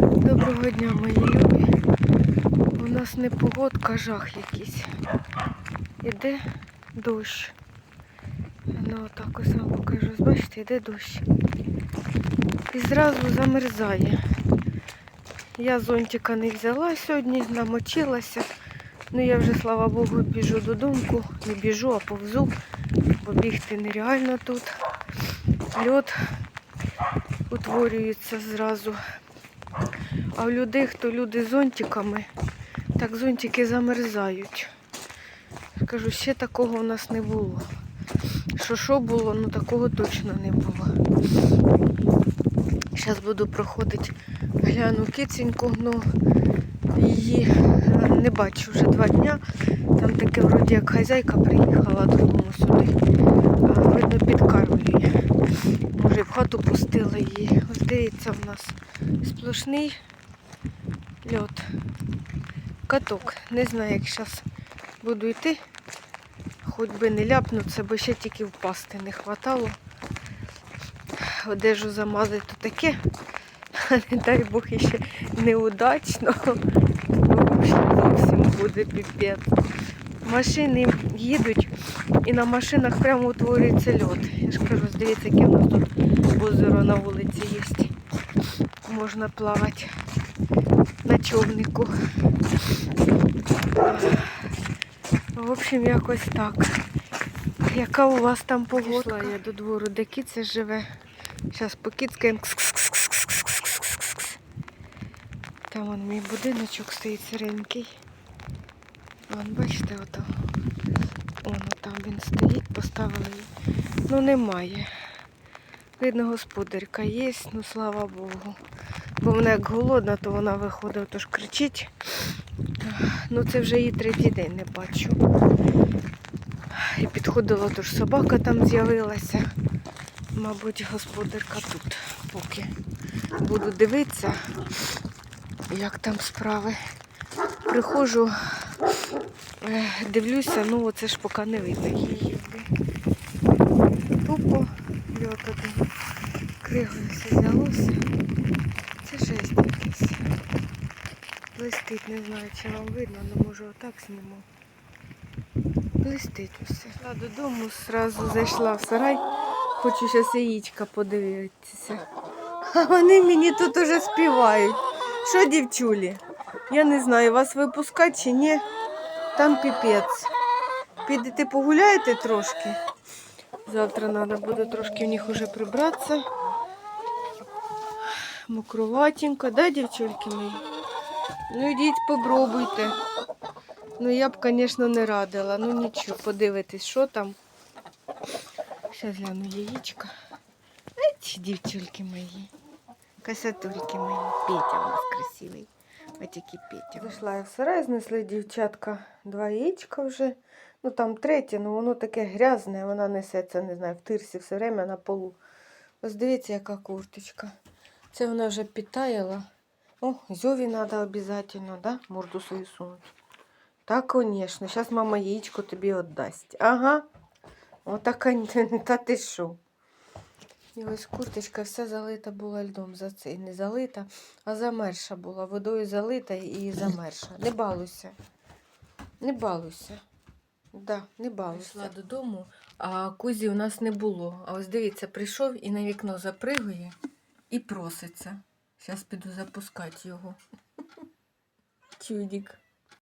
Доброго дня, мої любі. У нас не погодка, жах якийсь. Іде дощ. Ну, отак ось вам покажу. Бачите, йде дощ. І зразу замерзає. Я зонтика не взяла сьогодні, намочилася. Ну я вже, слава Богу, біжу додому. Не біжу, а повзу, бо бігти нереально тут. Льот утворюється зразу. А в людей, хто люди з зонтиками, так зонтики замерзають. Кажу, ще такого в нас не було. Що що було, ну такого точно не було. Зараз буду проходити, гляну киценьку, ну її е, не бачу вже два дня. Там таке вроді як хазяйка приїхала додому сюди. А, видно, підкармлює. Може, в хату пустила її. Ось дивіться, в нас сплошний льот. Каток. Не знаю, як зараз буду йти. Хоч би не ляпнуться, бо ще тільки впасти не хватало. Одежу замазати то таке. Не дай Бог іще неудачно. Зовсім буде піпець. Машини їдуть і на машинах прямо утворюється льот. Я ж кажу, дивіться, яке в нас тут озеро на вулиці є. Можна плавати на човнику. В общем, якось так. Яка у вас там погодка? Пішла я до двору, де киця живе. Зараз покіцкаємо. Там вон мій будиночок стоїть сиренький. Вон, бачите, ото. Воно там він стоїть, поставили. Ну немає. Видно, господарка є, ну слава Богу. Бо вона як голодна, то вона виходить, тож кричить. Ну це вже її третій день не бачу. І підходила, тож собака там з'явилася. Мабуть, господарка тут поки буду дивитися, як там справи. Приходжу, дивлюся, ну оце ж поки не видно її. Тупо льот один. Кригою все взялося. Це жесть якийсь. Блистить, не знаю, чи вам видно, але може отак зніму. Блистить усе. Я додому зразу зайшла в сарай. Хочу зараз яєчка подивитися. А вони мені тут уже співають. Що, дівчулі? Я не знаю, вас випускати чи ні. Там піпець. Підете погуляєте трошки. Завтра треба буде трошки в них уже прибратися. Мокроватенько, да, дівчульки мої? Ну йдіть попробуйте. Ну я б, звісно, не радила. Ну нічого, подивитись, що там. Зараз гляну яєчка. Ать, дівчульки мої. Касатульки мої. Петя у нас красивий. Ось який Зайшла я в сарай, знесли дівчатка два яєчка вже. Ну там третє, ну воно таке грязне, вона несеться, не знаю, в тирсі все время на полу. Ось дивіться, яка курточка. Це вона вже підтаяла. О, зьові треба обов'язково, да? Морду свою сунути. Так, звісно. Зараз мама яєчко тобі віддасть. Ага. Отака, та ти що? І ось курточка вся залита була льдом за це. Не залита, а замерша була. Водою залита і замерша. Не балуйся. Не балуйся. Да, не балуйся. Прийшла додому, а кузі у нас не було. А ось дивіться, прийшов і на вікно запригує і проситься. Зараз піду запускати його. Чудік.